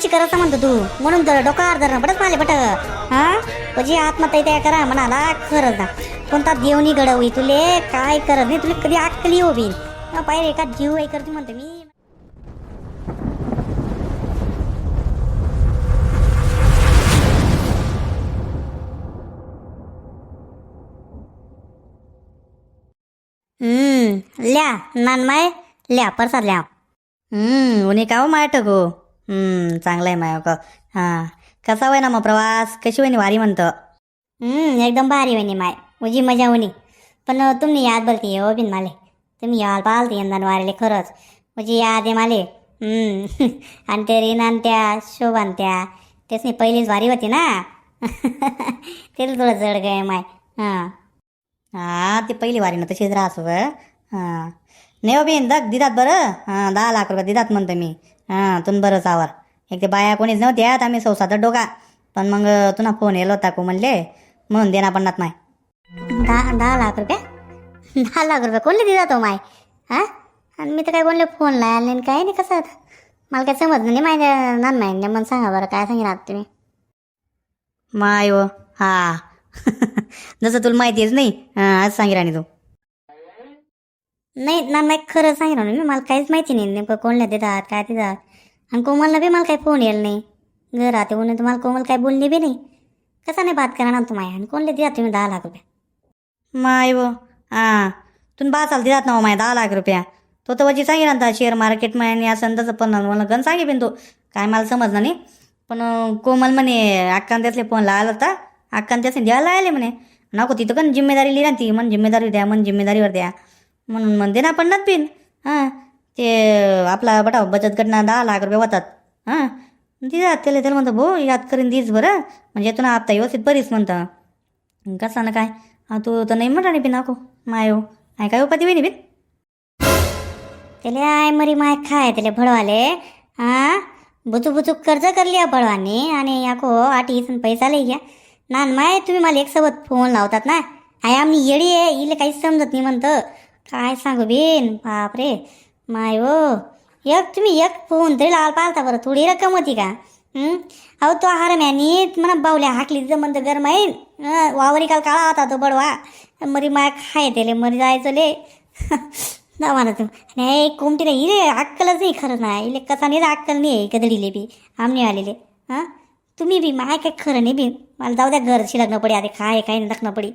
कोणीची करायचं म्हणतो तू. म्हणून तर डोकार धरणं पडत माले बट. हा? तुझी आत्महत्या त्या करा म्हणाला खरंच ना कोणता देवनी घडवली तुले काय करत नाही तुला कधी आकली हो बी पाहिजे का जीव आहे करते म्हणतो मी. हम्म ल्या नानमाय ल्या परसाद ल्या. हम्म उन्ही का हो माय टगो. चांगलं आहे माय का हां. कसा होय ना मग प्रवास? कशी होईनी वारी म्हणतं. हम्म एकदम भारी होईनी माय. मुझी मजा होणी पण तुम्ही याद बरती हो बिन माले. तुम्ही याल पालते यंदा वारीले खरंच. मुझी याद आहे माले. हम्म. आणि ते रीनान त्या शोभान त्या त्यासनी पहिलीच वारी होती ना? तेच थोडं जड गय माय. हां. हां ती पहिली वारी ना तशीच राहस व हां. नाही हो बिन दग दिदात बरं. हां दहा लाख रुपये दिदात म्हणतो मी. हां तुन बरं आवर. एक ते बाया कोणीच नव्हत्यात आम्ही सौसाचा डोका पण मग तुला फोन येलो होता को म्हणले म्हणून देना पडणार नाही. दहा दहा लाख रुपये? दहा लाख रुपये कोणले दिला तो हो माय? हां? आणि मी तर काय कोणले फोन लायल आले काय नाही कसं? आता मला काय समजलं नाही माझ्या नान माहिती मग सांगा बरं काय सांगितलं आता तुम्ही? माय ओ हा. जसं तुला माहितीच नाही आज सांगी राणी तू. नाही ना नाही खरं सांगितलं मी मला काहीच माहिती नाही नेमकं कोणल्या देतात काय देतात. आणि कोमलला बी मला काही फोन येईल नाही. घरात येऊन तुम्हाला कोमल काय बोलली बी नाही. कसा नाही बात करणार तुम्हाला आणि कोणले देतात तुम्ही दहा लाख रुपये? माय वो हां. तुम्ही बाचाल दिलात ना हो माय दहा लाख रुपया? तो तर वजी सांगेल आता शेअर मार्केट आणि असं तसं पण मला गण सांगे बिन तो. काय मला समजलं नाही. पण कोमल म्हणे अक्कान त्यातले फोन लावला होता. अक्कान त्याचे द्यायला आले म्हणे. नको तिथं पण जिम्मेदारी लिहिली ना ती. मन जिम्मेदारी द्या मन जिम्मेदारीवर द्या. म्हणून म्हणते ना पडणार पिन हां. ते आपला बटा बचत गटना दहा लाख रुपये होतात. हां? दिदा त्याला त्याला म्हणतं भाऊ याद करीन दिस बरं. म्हणजे तुला आता व्यवस्थित बरीच म्हणतं. कसा ना काय? तू तर नाही म्हणा नाही पिन नको माय हो. काय काय उपाधी होईनी बिन त्याला आय मरी माय खाय त्याला भडवाले. हां? बुचू बुचूक कर्ज करली भडवानी. आणि याको आठी पैसा लई घ्या. ना माय तुम्ही मला एकसोबत फोन लावतात ना? आय आम्ही येडी आहे इले काहीच समजत नाही म्हणतं. काय सांगू बिन? बापरे. माय हो एक तुम्ही एक फोन तरी लावायला पाहता बरं थोडी रक्कम होती का? अहो तो आहार मॅनी म्हणा बावल्या हाकली तिथं म्हणतं गरम आहे. वावरी काल काळा होता तो बडवा. मरी माय खाय त्याले मरी जायचं ले. ना म्हणा तू. नाही कोमटी नाही इले अक्कलच नाही खरं नाही. इले कसा नाही अक्कल नाही आहे कदडीले बी आमने आलेले. हां? तुम्ही बी माय काय खरं नाही बी. मला जाऊ द्या घरची लग्न पडी आता काय काय लग्न पडी.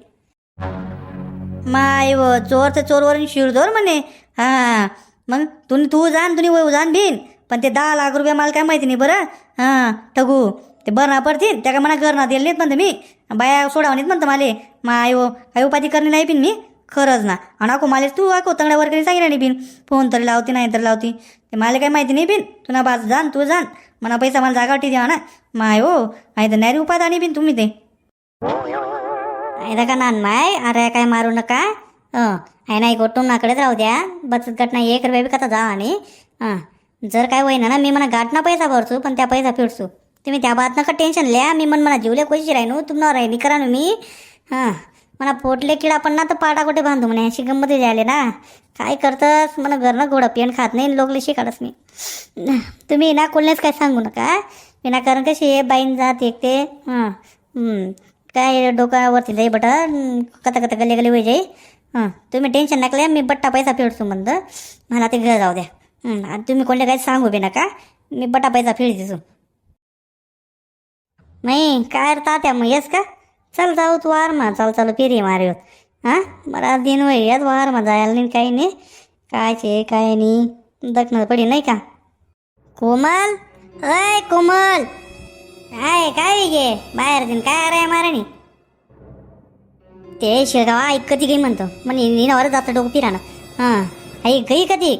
माय व चोर तर चोरवरून शिरदोर म्हणे. हां. मग तुम्ही तू जाण तुम्ही वय जाण बिन पण ते दहा लाख रुपये मला काय माहिती नाही बरं. हां ठगू. ते बरं पडतील. त्या का मला घर ना दिलं नाहीत म्हणतं मी. बाया सोडावं नाहीत म्हणतं माले. माय हो काही उपाधी करणे नाही बिन मी. खरंच ना. आणि अको माले तू अको तंगड्या वगैरे सांगितलं नाही बिन फोन तरी लावती नाही तर लावती. ते मला काही माहिती नाही बिन तुला बाज जाण तू जाण. म्हणा पैसा मला जागावटी द्या ना. माय हो माहिती तर नाही उपाय आणि बिन तुम्ही ते. आहे का नान माय? अरे काय मारू नका. हं. आहे नाही गोटून नाकडेच राहू द्या. बचत गट नाही एक रुपये बी कथा जा आणि. जर काय होईना ना मी म्हणा गाठना पैसा भरचू पण त्या पैसा फिरचू तुम्ही त्या बात नका टेन्शन लिया? मी म्हण म्हणा जीवले कोशी राहिनू तुम्हाला राहिनी करा ना मी. हां. म्हणा पोटले किडा पण ना तर पाटा कुठे बांधू म्हणे? अशी गंमत झाले ना. काय करतस? म्हणा घरनं घोडं पेन खात नाही लोकले शिकाडच मी. तुम्ही ना कोणलेच काय सांगू नका. विनाकारण कशी हे बाईन जात एक ते. हां. काय डोक्यावरती जाई बटा कथा कथा गले गले होई जाई. हां तुम्ही टेन्शन नकले मी बट्टा पैसा फेडतो म्हणलं. मला ते घर जाऊ द्या. आणि तुम्ही कोणत्या काही सांगू बी नका. मी बट्टा पैसा फेड दिसू नाही काय अर्थ तात्या मग येस का? चल जाऊ तू वार मा चाल चालू फेरी मारे. हां मला दिन वय येत वारमा जायला नाही काही नाही. कायचे काय नाही. दखणार पडी नाही का? कोमल? अय कोमल! काय काय गे? बाहेर दिन काय अरे मारणी ते शेगाव ऐक कधी काही म्हणतो. म्हणे निनावर जातं डोकं पिराणं हां. ऐक गई कधी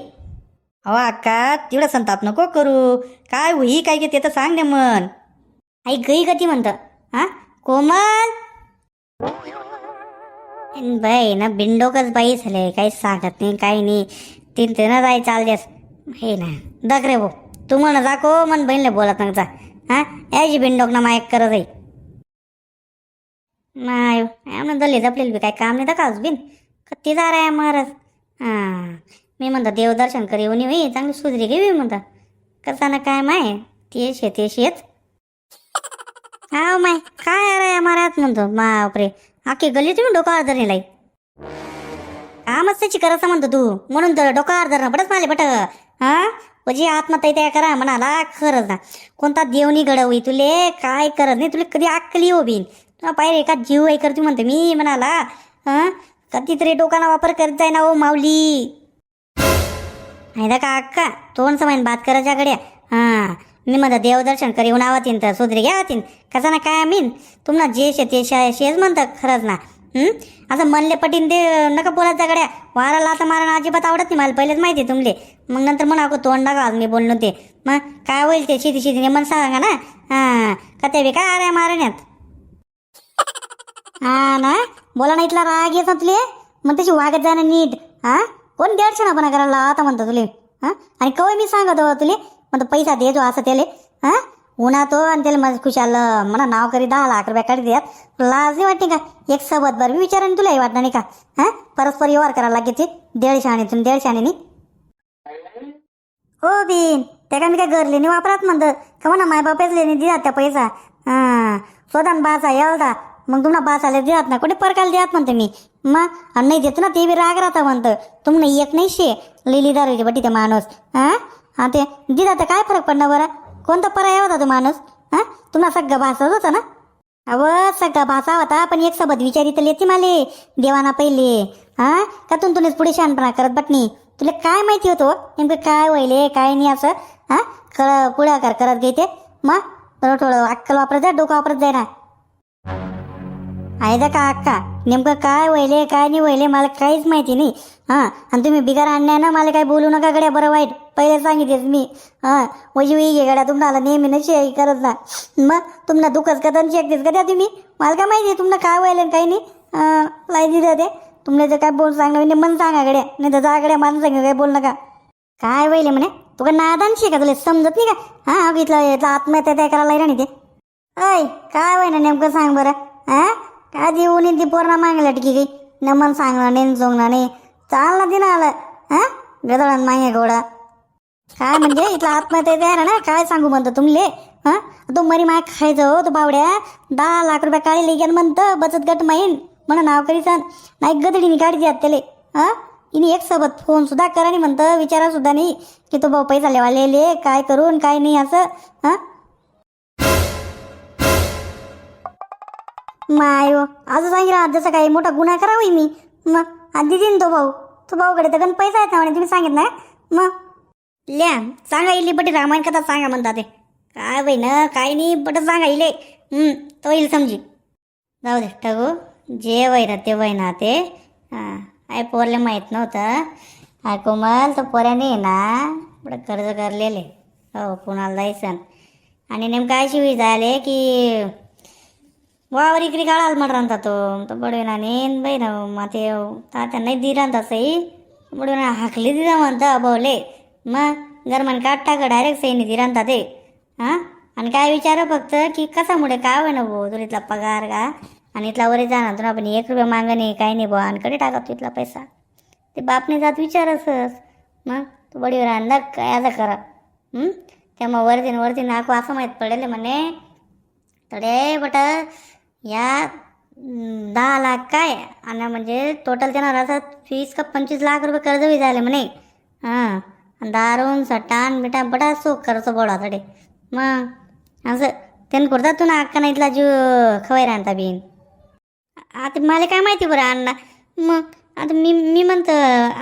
अहो अक्का तेवढा संताप नको करू. काय होई काय गे ते तर सांग ने मन. आई गई कधी म्हणतं. हां कोमल. बाई ना बिंडोकच बाई झाले. काही सांगत नाही काही नाही. तीन तीन जाय चाल देस हे ना दग रे भो तू म्हण जाको मन बहिणले बोलत नका जा. हां याची बिंडोक ना मायक करत आहे. नाही हो. आम्ही दले जपलेलं बी काय काम नाही दाखवस बिन. कत्ती जा रे महाराज. हां. मी म्हणता देवदर्शन कर येऊन होई चांगली सुधरी घेवी म्हणता. कसा ना काय माय तेच आहे शेत हा माय काय अरे महाराज म्हणतो. बापरे. आखी गल्ली तुम्ही डोका अर्धर नेलाय कामच त्याची करायचं म्हणतो तू. म्हणून तर डोका अर्धर ना बटच माले बट हा? म्हणजे आत्महत्या त्या करा म्हणाला खरंच ना. कोणता देवनी घडवई तुले काय करत नाही तुला कधी अक्कली हो बिन. पाहिजे का जीव आहे करते म्हणते मी म्हणाला हां? कधीतरी डोकाना वापर करत जाय ना ओ माऊली. नाही का अक्का तोंड समाईन बात करायच्या गड्या हां. मी म्हणतो देवदर्शन करी येऊन आवातीन तर सुधरी घ्या कसं कसा ना काय मीन तुम्हाला जे शे ते शे शेच म्हणतं खरंच ना. असं म्हणले पटीन ते नका बोलत जा गड्या वाराला आता मारा अजिबात आवडत नाही मला पहिलेच माहिती आहे तुमले. मग नंतर म्हणा अगो तोंड नका मी बोललो ते. मग काय होईल ते शेती शेतीने मन सांगा ना. हां. का ते बी काय अरे मारण्यात? हा ना? बोला ना इथला राग येत ना तुले? मग तशी वागत जाणं नीट. हा? कोण दीडशे करायला आता म्हणतो तुले? हा? आणि कवय मी सांगत हो तुले? म्हणतो पैसा देतो असं त्याले. हा? उन्हा तो आणि त्याला मग खुशाल म्हणा नाव करी दहा लाख रुपये काढी द्यात लाज नाही वाटते का? एक सोबत बरं मी आणि तुलाही वाटणार नाही का? हा? परस्पर व्यवहार करायला लागेल ते. दीडशे आणि तुम्ही दीडशे आणि हो बिन. त्या का मी काय घर नाही वापरात म्हणतं? का म्हणा माय बापेच लेणे दिलात त्या पैसा? हां. स्वतः बासा यालता मग तुम्हाला बासाला देत ना कुठे परकाला देत म्हणते मी? मग आणि नाही देतो ना ते बी राग राहता म्हणतं. तुम्हाला एक नाही शे लिली दारूची बटी ते माणूस. हां हा ते दिला तर काय फरक पडणार बरं? कोणता पर्याय होता तो माणूस? हां तुम्हाला सगळं भासाच होता ना? अव सगळा भासा होता पण एक सोबत विचारी तर येते माले. देवाना पहिले. हां का तुम तुनेच पुढे शहाणपणा करत बटणी? तुला काय माहिती होतं हो? नेमकं काय वहिले काय नाही असं? हा कर पुढाकार करत घेते मग थोडं थोडं अक्कल वापरत जा डोकं वापरत जाय ना. आहे का अक्का नेमकं काय वहिले काय नाही वहिले मला काहीच माहिती नाही. हां आणि तुम्ही बिगार आणण्या ना मला काही बोलू नका गड्या बरं वाईट. पहिले सांगितलेच मी. हां वजी वेळी घे गड्या तुम्हाला नेहमी न शेअर करत ना. मग तुम्हाला दुखच का तर शेकतेस का द्या तुम्ही? मला काय माहिती आहे तुम्हाला काय व्हायला काही नाही. अं, लाई दिलं ते. तुम्हाला जर काय बोल सांगलं म्हणजे मन सांगा गड्या नाही तर जा गड्या मला सांगा काय बोल नका. काय व्हायले म्हणे? तुका नादान का तुला? समजत नाही का? हां इथलं इथलं आत्महत्या काय करायला राहिला नाही ते. अय काय व्हाय ना नेमकं सांग बरं हां? काय देऊन ती पोरणा मागल्या टिकी गई। न मन सांगणार नेन सोंगणार नाही। चाल ना तिनं आलं हां? गदळात मागे घोडा। काय म्हणजे? इथला आत्महत्या द्या ना? काय सांगू म्हणतो तुमले हां? तो मरी माय खायचं हो तो बावड्या। दहा लाख रुपये काढले गेन म्हणतं बचत गट माहीन। म्हणा नाव करीसन। नाही गदडीने काढी द्या त्याले। हां? इनी एक सोबत फोन सुद्धा करा नाही म्हणतं विचारा सुद्धा नाही की तो भाऊ पैसा लेवालेले काय करून काय नाही असं हां? माय हो असं सांगितलं जसं काही मोठा गुन्हा करावा मी. मग आधी देईन तो भाऊ. तो भाऊकडे तर पैसा आहेत ना म्हणे तुम्ही सांगितलं ना? मग ल्या सांगा इली बटी रामायण कथा सांगा म्हणता ते. काय बाई ना काय नाही बट सांगा इले. तो येईल समजी. जाऊ दे टगो जे वय ना ते वय ना ते. हां आय पोरले माहीत नव्हतं. आय कोमल तो पोऱ्याने आहे ना बडं कर्ज करलेले. हो पुण्याला जायचं? आणि नेमकं अशी वेळी झाले की वावर इकडे काढाल म्हटला तो. तो बडवेना नेन बाई ना मग ते तात्या नाही दिला तसंही. बडवेना हाकली दिला म्हणता बोले. मग गरमान काढ टाका डायरेक्ट सैनी दिला ते. हां? आणि काय विचार हो फक्त की कसामुळे काय होय ना भाऊ तुला इथला पगार का? आणि इथला वरी जाणार तुला आपण एक रुपया मागा नाही काय नाही बुवा आणि कडे टाका तू इथला पैसा? ते बापने जात विचारसच. मग तू बडीवर आणला काय आता करा. त्यामुळे वरतीन वरती नाकू असं माहीत पडेल म्हणे. तडे बट. या दहा लाख काय? आणि म्हणजे टोटल त्यांना असं वीस का पंचवीस लाख रुपये कर्ज बी झाले म्हणे. हां. दारून सटाण बिटा बडा सो खर्च बोडा तडे. मग असं त्यानं करतात तू ना अक्का इथला जीव खवाय राहता बीन? आता मला काय माहिती बरं अण्णा. मग आता मी मी म्हणतं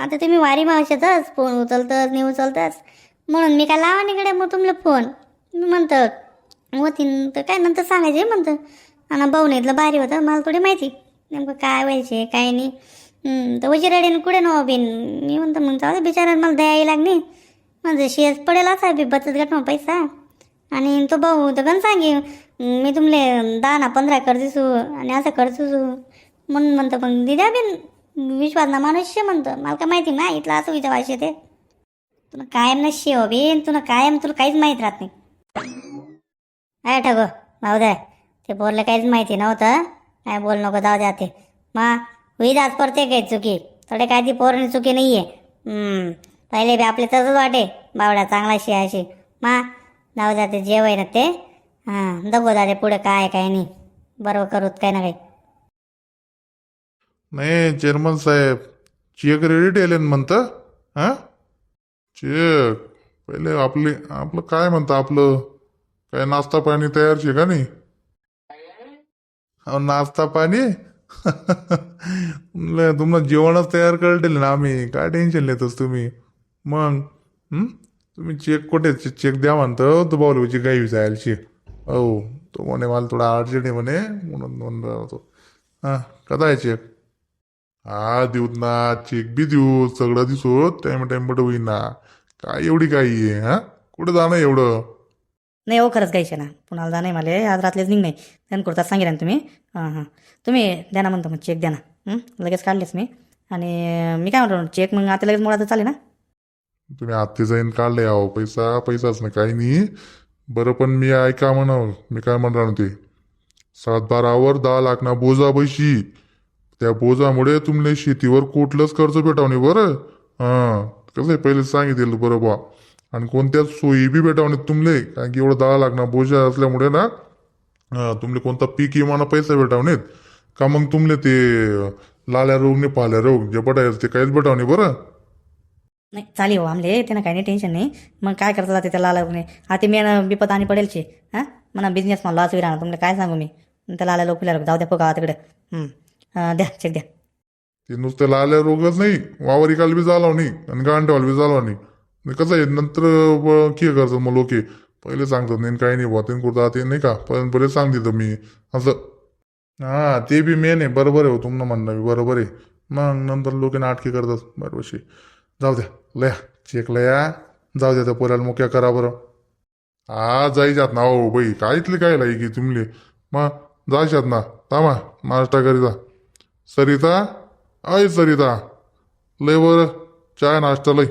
आता तुम्ही वारी मावशाचाच फोन उचलतच नाही उचलतच. म्हणून मी काय लावा निकडे मग तुमला फोन मी म्हणतं होतीन तर काय नंतर सांगायचे म्हणतं. आणि भाऊ इथलं भारी होतं. मला थोडी माहिती. नेमकं काय व्हायचे काय नाही. तर वजिराडीनं कुठे नव बिन? मी म्हणतो मग जाऊ बिचारा मला द्यायला लागली. म्हणजे शेज पडेल असा बी बचत गट मग पैसा. आणि तो भाऊ तर गण सांगे मी तुमले दहा ना पंधरा कर दिसू आणि असं कर दिसू म्हणून म्हणतं मग दिद्या बिन विश्वास ना मनुष्य म्हणतं. मला काय माहिती ना इथला असं विचार वाशे ते तुला कायम नशी हो बिन तुला कायम तुला काहीच माहीत राहत नाही. काय ठगो भाऊ द्या ते बोललं काहीच माहिती नव्हतं. काय बोल नको जाऊ द्या ते. मा होईल आज परते काही चुकी? थोडे काय ती पोरणी चुकी नाही आहे पहिले बी आपले तसंच वाटे. बावडा चांगला शे अशी. मा जाऊ द्या ते जेवाय ना ते. हां दगो जाते पुढे काय काय नाही. बरोबर करूत काय ना काही. नाही चेअरमन साहेब चेक रेडी ठेवले ना म्हणतं. हां? चेक. पहिले आपले आपलं काय म्हणतं आपलं? काय नाश्ता पाणी तयार शे का नाही? नाश्ता पाणी? म्हणलं तुम्हाला जेवणच तयार करतील ना आम्ही. काय टेन्शन घेतोस तुम्ही? मग तुम्ही चेक कुठे चेक द्या म्हणतो तो बावलीची गाई विचारायला चेक हो तो म्हणे मला थोडा अर्जंट आहे म्हणे म्हणून म्हणून राहतो हां कदा आहे चेक हा देऊत ना चेक बी देऊ सगळं दिसू टाइम टाइम बट काय एवढी काही आहे हा? कुठं जाणं एवढं? नाही हो खरंच घ्यायचे ना. पुन्हा जा नाही मला आज रात्रीच निघ नाही. त्यानं कुर्ता सांगितलं ना तुम्ही. हां हां. तुम्ही द्या ना म्हणतो मग चेक द्या ना. लगेच काढलेच मी. आणि मी काय म्हणतो चेक मग आता लगेच मोडा चालेल ना? तुम्ही आत्ते जाईन काढले आहो पैसा पैसाच नाही काही नाही. बरं पण मी ऐका म्हणावं. मी काय म्हणणार ते सात बारावर दहा लाख ना बोजा पैशी त्या बोजामुळे तुमले शेतीवर कुठलंच कर्ज भेटावणे बरं? हां. कसं आहे पहिले सांगितलं बरं बा आणि कोणत्याच सोयी बी भेटावणे तुमले कारण की एवढं दहा लाख ना बोजा असल्यामुळे ना हां तुमले कोणता पीक विमाना पैसा भेटावणेत. का मग तुमले ते लाल्या रोग ने पाल्या रोग जे बटायचं ते काहीच भेटावणे बरं? नाही चालेल हो आमले त्यांना काही नाही टेन्शन नाही. मग काय करता जाते त्याला आलं नाही आता मी ना बिपत आणि पडेलचे हां? म्हणा बिझनेस मला लॉस राहणार तुम्हाला काय सांगू मी? त्याला आलं लोक फिरायला जाऊ द्या बघा तिकडे. हं. द्या चेक द्या. ते नुसतं लाल्या रोगच नाही वावरी काल बी झाला नाही आणि गांठवाल बी झाला नाही. नाही कसं आहे नंतर के की करतात मग लोके. पहिले सांगतात नाही काही नाही बुवा ते कुठं ते नाही का? पण पहिले सांग देतो मी असं. हां ते बी मेन आहे बरोबर आहे हो तुमनं म्हणणं बी बरोबर आहे. मग नंतर लोक नाटके करतात बरोबरशी जाऊ द्या लया चेक लया. जाऊ द्या त्या पोऱ्याला मोक्या करा बरं. हा जायच्यात ना हो बाई. काय इथले काय लाई की तुमले मग जायच्यात ना थांबा नाश्ता करीता सरिता? अय सरिता. लय बरं चाय नाश्ता लय.